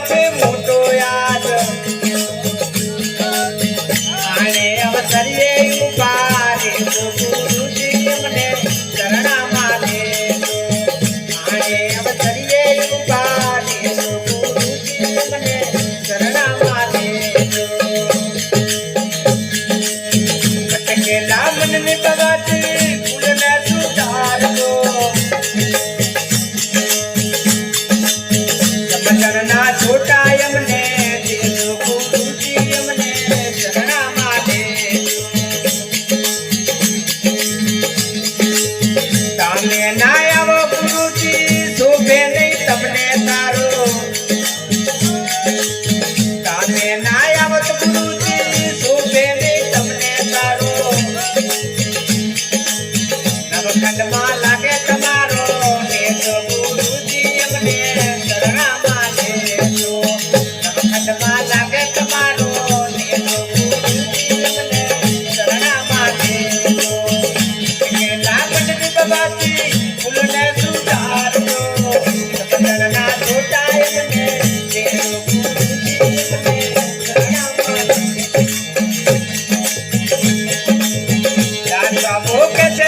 গেছে মোটো અંદરના છોટા એમ